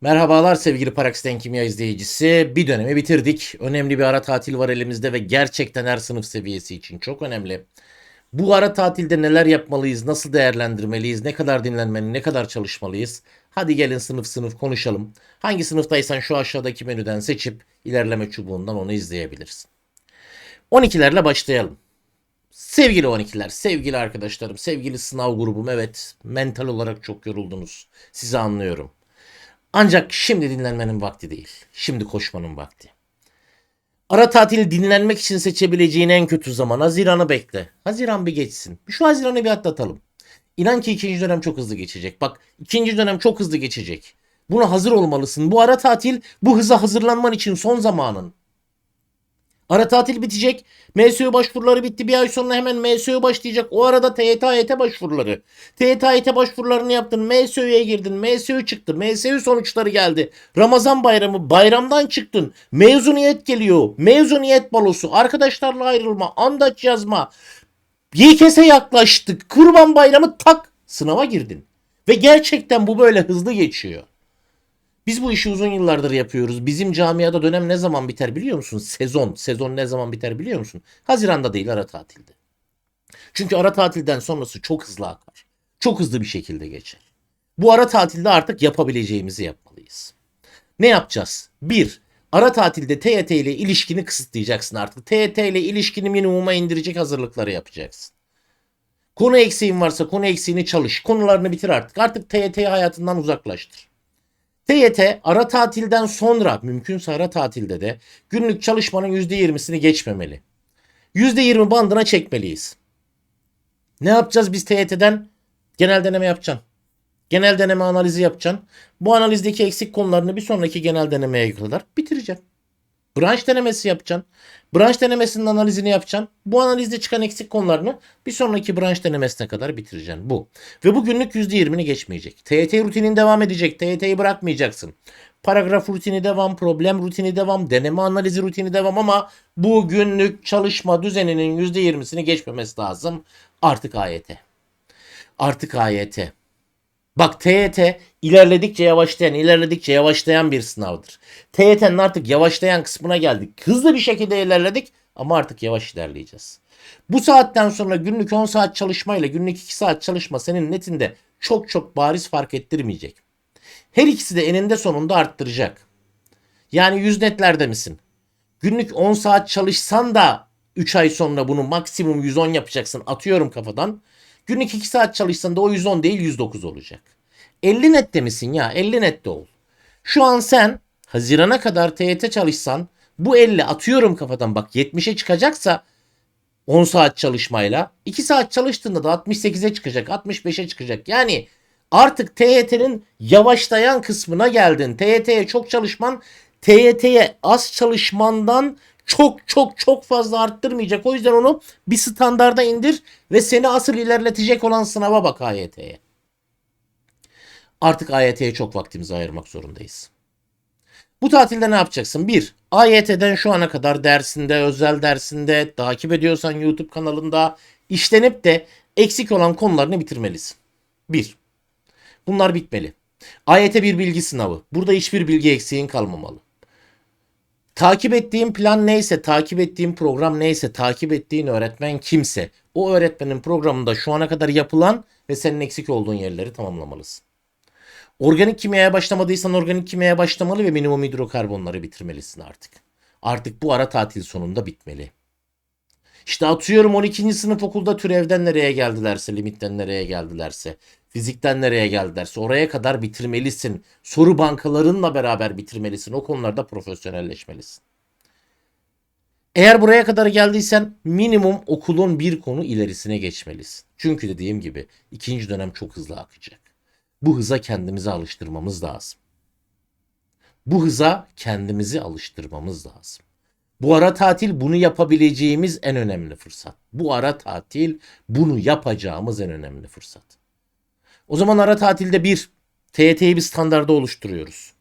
Merhabalar sevgili Paraksiten Kimya izleyicisi. Bir dönemi bitirdik. Önemli bir ara tatil var elimizde ve gerçekten her sınıf seviyesi için çok önemli. Bu ara tatilde neler yapmalıyız, nasıl değerlendirmeliyiz, ne kadar dinlenmeli, ne kadar çalışmalıyız? Hadi gelin sınıf sınıf konuşalım. Hangi sınıftaysan şu aşağıdaki menüden seçip ilerleme çubuğundan onu izleyebilirsin. 12'lerle başlayalım. Sevgili 12'ler, sevgili arkadaşlarım, sevgili sınav grubum evet mental olarak çok yoruldunuz. Sizi anlıyorum. Ancak şimdi dinlenmenin vakti değil. Şimdi koşmanın vakti. Ara tatili dinlenmek için seçebileceğin en kötü zaman Haziran'ı bekle. Haziran bir geçsin. Şu Haziran'ı bir atlatalım. İnan ki ikinci dönem çok hızlı geçecek. Bak ikinci dönem çok hızlı geçecek. Buna hazır olmalısın. Bu ara tatil bu hıza hazırlanman için son zamanın. Ara tatil bitecek. MSU başvuruları bitti. Bir ay sonra hemen MSU başlayacak. O arada TYT AYT başvuruları. TYT AYT başvurularını yaptın. MSU'ya girdin. MSU çıktı. MSU sonuçları geldi. Ramazan bayramı. Bayramdan çıktın. Mezuniyet geliyor. Mezuniyet balosu. Arkadaşlarla ayrılma. Andaç yazma. YKS'e yaklaştık. Kurban bayramı tak. Sınava girdin. Ve gerçekten bu böyle hızlı geçiyor. Biz bu işi uzun yıllardır yapıyoruz. Bizim camiada dönem ne zaman biter biliyor musun? Sezon. Sezon ne zaman biter biliyor musun? Haziranda değil ara tatilde. Çünkü ara tatilden sonrası çok hızlı akar. Çok hızlı bir şekilde geçer. Bu ara tatilde artık yapabileceğimizi yapmalıyız. Ne yapacağız? Bir, ara tatilde TYT ile ilişkini kısıtlayacaksın artık. TYT ile ilişkini minimuma indirecek hazırlıkları yapacaksın. Konu eksiğin varsa konu eksiğini çalış. Konularını bitir artık. Artık TYT'yi hayatından uzaklaştır. TYT ara tatilden sonra mümkünse ara tatilde de günlük çalışmanın %20'sini geçmemeli. %20 bandına çekmeliyiz. Ne yapacağız biz TYT'den? Genel deneme yapacaksın. Genel deneme analizi yapacaksın. Bu analizdeki eksik konularını bir sonraki genel denemeye kadar bitireceksin. Branş denemesi yapacaksın. Branş denemesinin analizini yapacaksın. Bu analizde çıkan eksik konularını bir sonraki branş denemesine kadar bitireceksin. Bu. Ve bu günlük %20'ni geçmeyecek. TYT rutinin devam edecek. TYT'yi bırakmayacaksın. Paragraf rutini devam, problem rutini devam, deneme analizi rutini devam ama bu günlük çalışma düzeninin %20'sini geçmemesi lazım. Artık AYT. Artık AYT. Bak TYT ilerledikçe yavaşlayan, ilerledikçe yavaşlayan bir sınavdır. TYT'nin artık yavaşlayan kısmına geldik. Hızlı bir şekilde ilerledik ama artık yavaş ilerleyeceğiz. Bu saatten sonra günlük 10 saat çalışmayla günlük 2 saat çalışma senin netinde çok çok bariz fark ettirmeyecek. Her ikisi de eninde sonunda arttıracak. Yani 100 netlerde misin? Günlük 10 saat çalışsan da 3 ay sonra bunu maksimum 110 yapacaksın. Atıyorum kafadan. Günlük 2 saat çalışsan da o 110 değil 109 olacak. 50 nette misin ya? 50 nette ol. Şu an sen Haziran'a kadar TYT çalışsan bu 50 atıyorum kafadan bak 70'e çıkacaksa 10 saat çalışmayla 2 saat çalıştığında da 68'e çıkacak 65'e çıkacak. Yani artık TYT'nin yavaşlayan kısmına geldin. TYT'ye çok çalışman TYT'ye az çalışmandan çok çok çok fazla arttırmayacak. O yüzden onu bir standarda indir ve seni asıl ilerletecek olan sınava bak AYT'ye. Artık AYT'ye çok vaktimizi ayırmak zorundayız. Bu tatilde ne yapacaksın? 1. AYT'den şu ana kadar dersinde, özel dersinde, takip ediyorsan YouTube kanalında işlenip de eksik olan konularını bitirmelisin. 1. Bunlar bitmeli. AYT bir bilgi sınavı. Burada hiçbir bilgi eksiğin kalmamalı. Takip ettiğin plan neyse, takip ettiğin program neyse, takip ettiğin öğretmen kimse, o öğretmenin programında şu ana kadar yapılan ve senin eksik olduğun yerleri tamamlamalısın. Organik kimyaya başlamadıysan organik kimyaya başlamalı ve minimum hidrokarbonları bitirmelisin artık. Artık bu ara tatil sonunda bitmeli. İşte atıyorum 12. sınıf okulda türevden nereye geldilerse, limitten nereye geldilerse, fizikten nereye geldilerse oraya kadar bitirmelisin. Soru bankalarınla beraber bitirmelisin. O konularda profesyonelleşmelisin. Eğer buraya kadar geldiysen minimum okulun bir konu ilerisine geçmelisin. Çünkü dediğim gibi ikinci dönem çok hızlı akacak. Bu hıza kendimizi alıştırmamız lazım. Bu hıza kendimizi alıştırmamız lazım. Bu ara tatil bunu yapabileceğimiz en önemli fırsat. Bu ara tatil bunu yapacağımız en önemli fırsat. O zaman ara tatilde bir TYT'yi bir standarda oluşturuyoruz.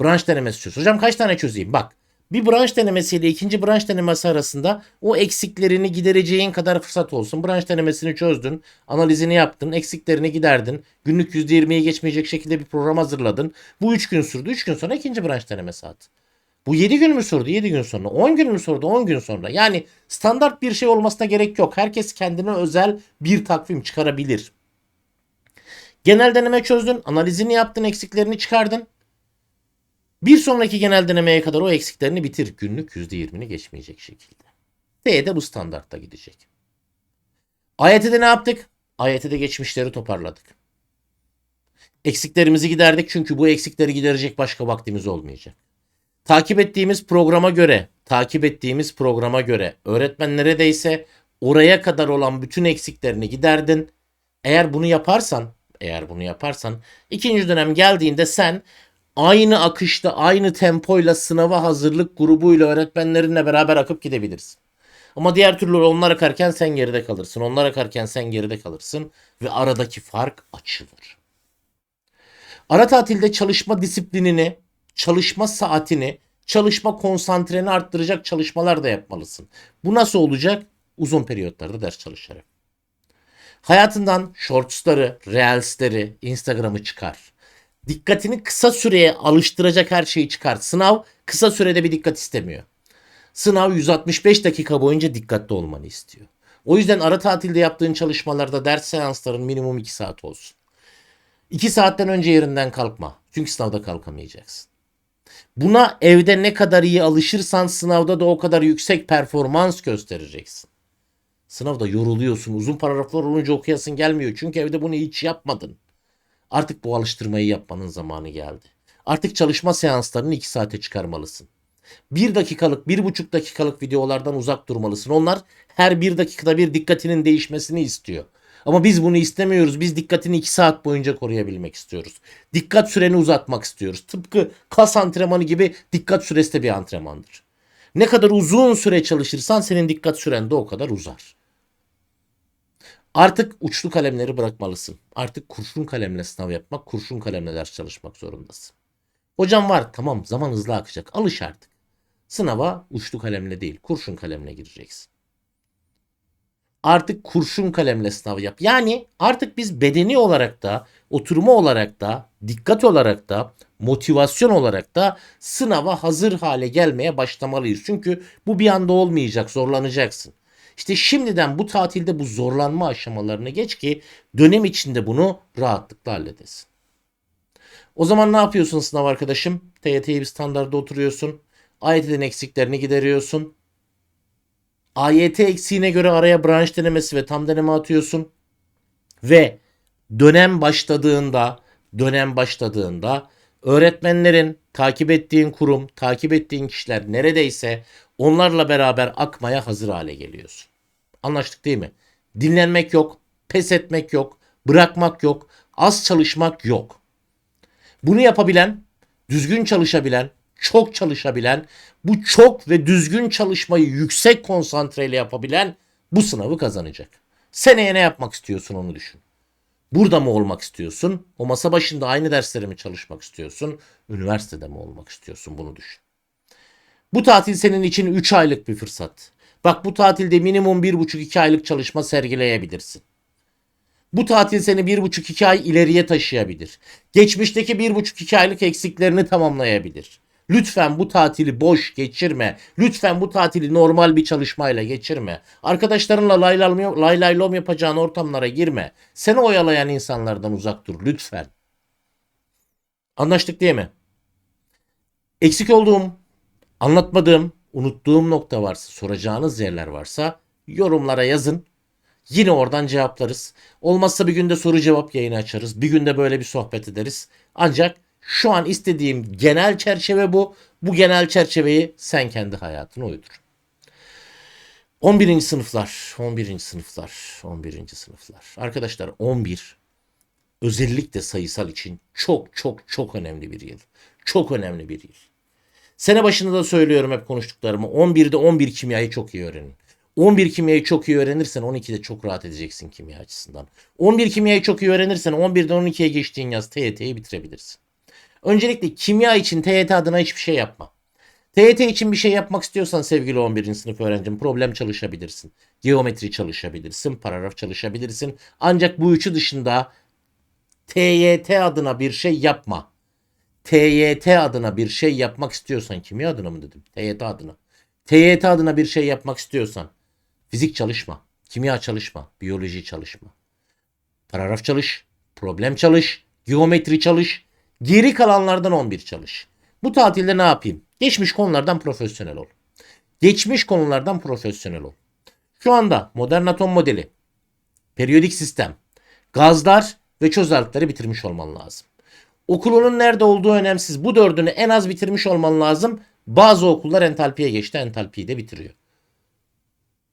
Branş denemesi çöz. Hocam kaç tane çözeyim? Bak Bir branş denemesiyle ikinci branş denemesi arasında o eksiklerini gidereceğin kadar fırsat olsun. Branş denemesini çözdün, analizini yaptın, eksiklerini giderdin. Günlük %20'yi geçmeyecek şekilde bir program hazırladın. Bu 3 gün sürdü. 3 gün sonra ikinci branş denemesi at. Bu 7 gün mü sürdü? 7 gün sonra. 10 gün mü sürdü? 10 gün sonra. Yani standart bir şey olmasına gerek yok. Herkes kendine özel bir takvim çıkarabilir. Genel deneme çözdün, analizini yaptın, eksiklerini çıkardın. Bir sonraki genel denemeye kadar o eksiklerini bitir. Günlük %20'ni geçmeyecek şekilde. T'de bu standartta gidecek. AYT'de ne yaptık? AYT'de geçmişleri toparladık. Eksiklerimizi giderdik çünkü bu eksikleri giderecek başka vaktimiz olmayacak. Takip ettiğimiz programa göre, takip ettiğimiz programa göre öğretmen neredeyse oraya kadar olan bütün eksiklerini giderdin. Eğer bunu yaparsan, eğer bunu yaparsan ikinci dönem geldiğinde sen aynı akışta, aynı tempoyla sınava hazırlık grubuyla öğretmenlerinle beraber akıp gidebilirsin. Ama diğer türlü onlar akarken sen geride kalırsın. Onlar akarken sen geride kalırsın ve aradaki fark açılır. Ara tatilde çalışma disiplinini, çalışma saatini, çalışma konsantreni arttıracak çalışmalar da yapmalısın. Bu nasıl olacak? Uzun periyotlarda ders çalışarak. Hayatından shortsları, reelsleri, Instagram'ı çıkar. Dikkatini kısa süreye alıştıracak her şeyi çıkar. Sınav kısa sürede bir dikkat istemiyor. Sınav 165 dakika boyunca dikkatli olmanı istiyor. O yüzden ara tatilde yaptığın çalışmalarda ders seansların minimum 2 saat olsun. 2 saatten önce yerinden kalkma. Çünkü sınavda kalkamayacaksın. Buna evde ne kadar iyi alışırsan sınavda da o kadar yüksek performans göstereceksin. Sınavda yoruluyorsun. Uzun paragraflar olunca okuyasın gelmiyor. Çünkü evde bunu hiç yapmadın. Artık bu alıştırmayı yapmanın zamanı geldi. Artık çalışma seanslarını 2 saate çıkarmalısın. 1 dakikalık, 1,5 dakikalık videolardan uzak durmalısın. Onlar her 1 dakikada bir dikkatinin değişmesini istiyor. Ama biz bunu istemiyoruz. Biz dikkatini 2 saat boyunca koruyabilmek istiyoruz. Dikkat süreni uzatmak istiyoruz. Tıpkı kas antrenmanı gibi dikkat süresi de bir antrenmandır. Ne kadar uzun süre çalışırsan senin dikkat süren de o kadar uzar. Artık uçlu kalemleri bırakmalısın. Artık kurşun kalemle sınav yapmak, kurşun kalemle ders çalışmak zorundasın. Hocam var tamam zaman hızlı akacak. Alış artık. Sınava uçlu kalemle değil, kurşun kalemle gireceksin. Artık kurşun kalemle sınav yap. Yani artık biz bedeni olarak da, oturma olarak da, dikkat olarak da, motivasyon olarak da sınava hazır hale gelmeye başlamalıyız. Çünkü bu bir anda olmayacak, zorlanacaksın. İşte şimdiden bu tatilde bu zorlanma aşamalarını geç ki dönem içinde bunu rahatlıkla halledesin. O zaman ne yapıyorsun sınav arkadaşım? TYT'yi bir standarda oturuyorsun. AYT'den eksiklerini gideriyorsun. AYT eksiğine göre araya branş denemesi ve tam deneme atıyorsun. Ve dönem başladığında, dönem başladığında öğretmenlerin, takip ettiğin kurum, takip ettiğin kişiler neredeyse onlarla beraber akmaya hazır hale geliyorsun. Anlaştık değil mi? Dinlenmek yok, pes etmek yok, bırakmak yok, az çalışmak yok. Bunu yapabilen, düzgün çalışabilen, çok çalışabilen, bu çok ve düzgün çalışmayı yüksek konsantreyle yapabilen bu sınavı kazanacak. Seneye ne yapmak istiyorsun onu düşün. Burada mı olmak istiyorsun? O masa başında aynı derslere mi çalışmak istiyorsun? Üniversitede mi olmak istiyorsun? Bunu düşün. Bu tatil senin için 3 aylık bir fırsat. Bak bu tatilde minimum 1,5-2 aylık çalışma sergileyebilirsin. Bu tatil seni 1,5-2 ay ileriye taşıyabilir. Geçmişteki 1,5-2 aylık eksiklerini tamamlayabilir. Lütfen bu tatili boş geçirme. Lütfen bu tatili normal bir çalışmayla geçirme. Arkadaşlarınla lay lay, lom yapacağın ortamlara girme. Seni oyalayan insanlardan uzak dur lütfen. Anlaştık değil mi? Eksik olduğum, anlatmadığım, unuttuğum nokta varsa, soracağınız yerler varsa yorumlara yazın. Yine oradan cevaplarız. Olmazsa bir günde soru cevap yayını açarız. Bir günde böyle bir sohbet ederiz. Ancak şu an istediğim genel çerçeve bu. Bu genel çerçeveyi sen kendi hayatına uydur. 11. sınıflar, 11. sınıflar, 11. sınıflar. Arkadaşlar 11 özellikle sayısal için çok çok çok önemli bir yıl. Çok önemli bir yıl. Sene başında da söylüyorum hep konuştuklarımı. 11'de 11 kimyayı çok iyi öğrenin. 11 kimyayı çok iyi öğrenirsen 12'de çok rahat edeceksin kimya açısından. 11 kimyayı çok iyi öğrenirsen 11'den 12'ye geçtiğin yaz TYT'yi bitirebilirsin. Öncelikle kimya için TYT adına hiçbir şey yapma. TYT için bir şey yapmak istiyorsan sevgili 11. sınıf öğrencim problem çalışabilirsin. Geometri çalışabilirsin, paragraf çalışabilirsin. Ancak bu üçü dışında TYT adına bir şey yapma. TYT adına bir şey yapmak istiyorsan kimya adına mı dedim? TYT adına. TYT adına bir şey yapmak istiyorsan fizik çalışma, kimya çalışma, biyoloji çalışma. Paragraf çalış, problem çalış, geometri çalış, geri kalanlardan 11 çalış. Bu tatilde ne yapayım? Geçmiş konulardan profesyonel ol. Geçmiş konulardan profesyonel ol. Şu anda modern atom modeli, periyodik sistem, gazlar ve çözeltileri bitirmiş olman lazım. Okulunun nerede olduğu önemsiz. Bu dördünü en az bitirmiş olman lazım. Bazı okullar entalpiye geçti. Entalpiyi de bitiriyor.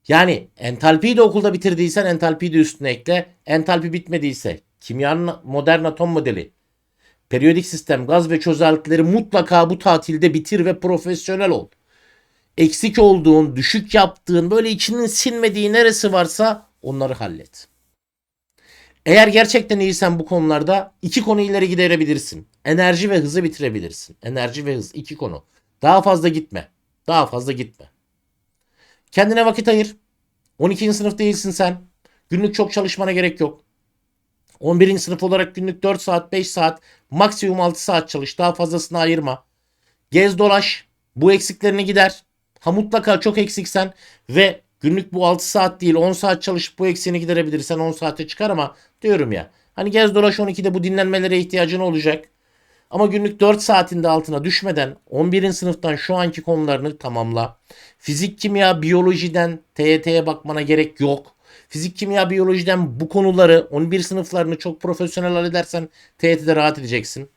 Yani entalpiyi de okulda bitirdiysen entalpiyi de üstüne ekle. Entalpi bitmediyse kimyanın modern atom modeli, periyodik sistem, gaz ve çözeltileri mutlaka bu tatilde bitir ve profesyonel ol. Eksik olduğun, düşük yaptığın, böyle içinin sinmediği neresi varsa onları hallet. Eğer gerçekten iyisen bu konularda iki konu ileri giderebilirsin. Enerji ve hızı bitirebilirsin. Enerji ve hız iki konu. Daha fazla gitme. Daha fazla gitme. Kendine vakit ayır. 12. sınıf değilsin sen. Günlük çok çalışmana gerek yok. 11. sınıf olarak günlük 4 saat, 5 saat, maksimum 6 saat çalış. Daha fazlasını ayırma. Gez dolaş. Bu eksiklerini gider. Ha mutlaka çok eksiksen ve günlük bu 6 saat değil 10 saat çalışıp bu eksiğini giderebilirsen 10 saate çıkar ama diyorum ya. Hani gez dolaş 12'de bu dinlenmelere ihtiyacın olacak. Ama günlük 4 saatinde altına düşmeden 11. sınıftan şu anki konularını tamamla. Fizik, kimya, biyolojiden TYT'ye bakmana gerek yok. Fizik, kimya, biyolojiden bu konuları 11 sınıflarını çok profesyonel halledersen TYT'de rahat edeceksin.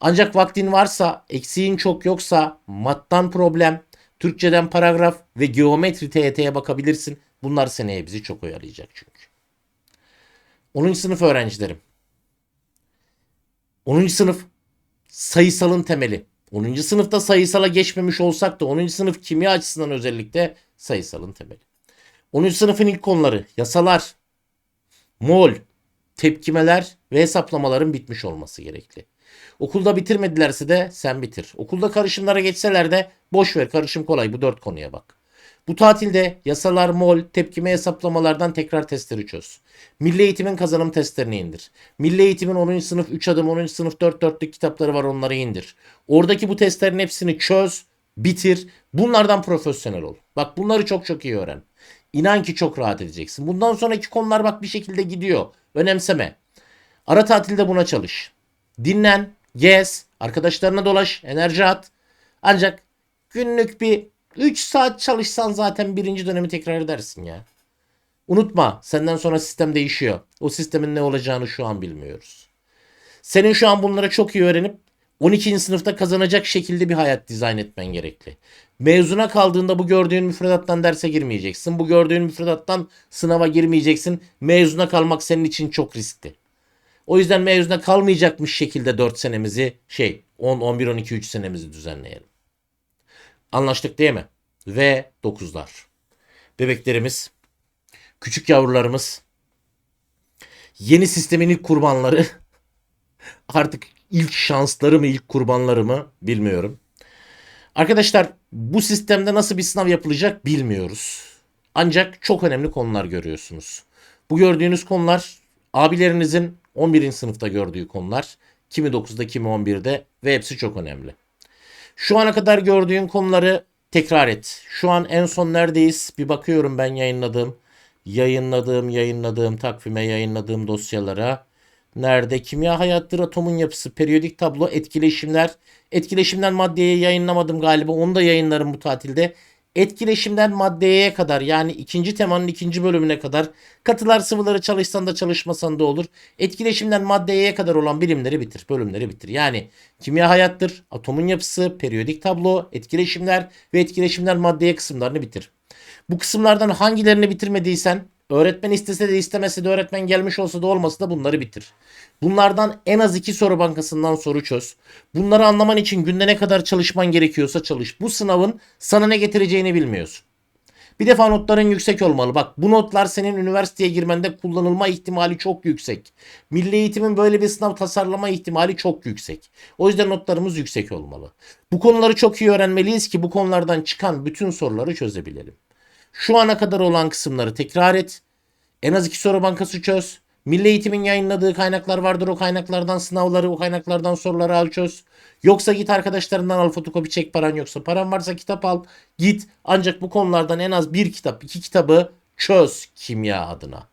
Ancak vaktin varsa, eksiğin çok yoksa mattan problem, Türkçeden paragraf ve geometri TYT'ye bakabilirsin. Bunlar seneye bizi çok oyalayacak çünkü. 10. sınıf öğrencilerim. 10. sınıf sayısalın temeli. 10. sınıfta sayısala geçmemiş olsak da 10. sınıf kimya açısından özellikle sayısalın temeli. 10. sınıfın ilk konuları yasalar, mol, tepkimeler ve hesaplamaların bitmiş olması gerekli. Okulda bitirmedilerse de sen bitir. Okulda karışımlara geçseler de boş ver karışım kolay bu dört konuya bak. Bu tatilde yasalar, mol, tepkime hesaplamalardan tekrar testleri çöz. Milli Eğitim'in kazanım testlerini indir. Milli Eğitim'in 10. sınıf 3 adım, 10. sınıf 4 dörtlük kitapları var onları indir. Oradaki bu testlerin hepsini çöz, bitir. Bunlardan profesyonel ol. Bak bunları çok çok iyi öğren. İnan ki çok rahat edeceksin. Bundan sonraki konular bak bir şekilde gidiyor. Önemseme. Ara tatilde buna çalış. Dinlen, gez, arkadaşlarına dolaş, enerji at. Ancak günlük bir 3 saat çalışsan zaten birinci dönemi tekrar edersin ya. Unutma senden sonra sistem değişiyor. O sistemin ne olacağını şu an bilmiyoruz. Senin şu an bunları çok iyi öğrenip 12. sınıfta kazanacak şekilde bir hayat dizayn etmen gerekli. Mezuna kaldığında bu gördüğün müfredattan derse girmeyeceksin. Bu gördüğün müfredattan sınava girmeyeceksin. Mezuna kalmak senin için çok riskli. O yüzden mezuna kalmayacakmış şekilde 4 senemizi şey 10, 11, 12, 3 senemizi düzenleyelim. Anlaştık değil mi? Ve 9'lar. Bebeklerimiz, küçük yavrularımız, yeni sistemin ilk kurbanları, artık ilk şansları mı ilk kurbanları mı bilmiyorum. Arkadaşlar bu sistemde nasıl bir sınav yapılacak bilmiyoruz. Ancak çok önemli konular görüyorsunuz. Bu gördüğünüz konular abilerinizin 11. sınıfta gördüğü konular. Kimi 9'da kimi 11'de ve hepsi çok önemli. Şu ana kadar gördüğün konuları tekrar et. Şu an en son neredeyiz? Bir bakıyorum ben yayınladığım, yayınladığım, yayınladığım, takvime yayınladığım dosyalara. Nerede? Kimya hayattır, atomun yapısı, periyodik tablo, etkileşimler. Etkileşimden maddeye yayınlamadım galiba. Onu da yayınlarım bu tatilde. Etkileşimden maddeye kadar yani ikinci temanın ikinci bölümüne kadar katılar sıvıları çalışsan da çalışmasan da olur. Etkileşimden maddeye kadar olan bilimleri bitir, bölümleri bitir. Yani kimya hayattır, atomun yapısı, periyodik tablo, etkileşimler ve etkileşimler maddeye kısımlarını bitir. Bu kısımlardan hangilerini bitirmediysen öğretmen istese de istemese de öğretmen gelmiş olsa da olmasa da bunları bitir. Bunlardan en az iki soru bankasından soru çöz. Bunları anlaman için günde ne kadar çalışman gerekiyorsa çalış. Bu sınavın sana ne getireceğini bilmiyorsun. Bir defa notların yüksek olmalı. Bak bu notlar senin üniversiteye girmende kullanılma ihtimali çok yüksek. Milli eğitimin böyle bir sınav tasarlama ihtimali çok yüksek. O yüzden notlarımız yüksek olmalı. Bu konuları çok iyi öğrenmeliyiz ki bu konulardan çıkan bütün soruları çözebilelim. Şu ana kadar olan kısımları tekrar et. En az iki soru bankası çöz. Milli Eğitim'in yayınladığı kaynaklar vardır. O kaynaklardan sınavları, o kaynaklardan soruları al çöz. Yoksa git arkadaşlarından al fotokopi çek paran yoksa. Paran varsa kitap al. Git. Ancak bu konulardan en az bir kitap, iki kitabı çöz kimya adına.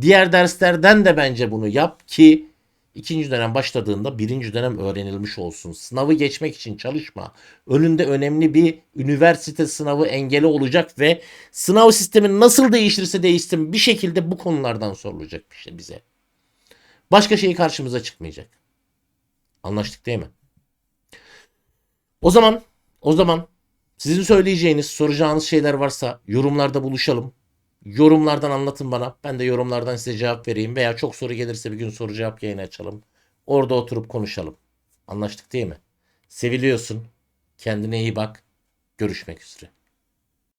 Diğer derslerden de bence bunu yap ki ikinci dönem başladığında birinci dönem öğrenilmiş olsun. Sınavı geçmek için çalışma. Önünde önemli bir üniversite sınavı engeli olacak ve sınav sistemi nasıl değişirse değişsin bir şekilde bu konulardan sorulacak işte bize. Başka şey karşımıza çıkmayacak. Anlaştık değil mi? O zaman o zaman sizin söyleyeceğiniz, soracağınız şeyler varsa yorumlarda buluşalım. Yorumlardan anlatın bana. Ben de yorumlardan size cevap vereyim. Veya çok soru gelirse bir gün soru cevap yayını açalım. Orada oturup konuşalım. Anlaştık değil mi? Seviliyorsun. Kendine iyi bak. Görüşmek üzere.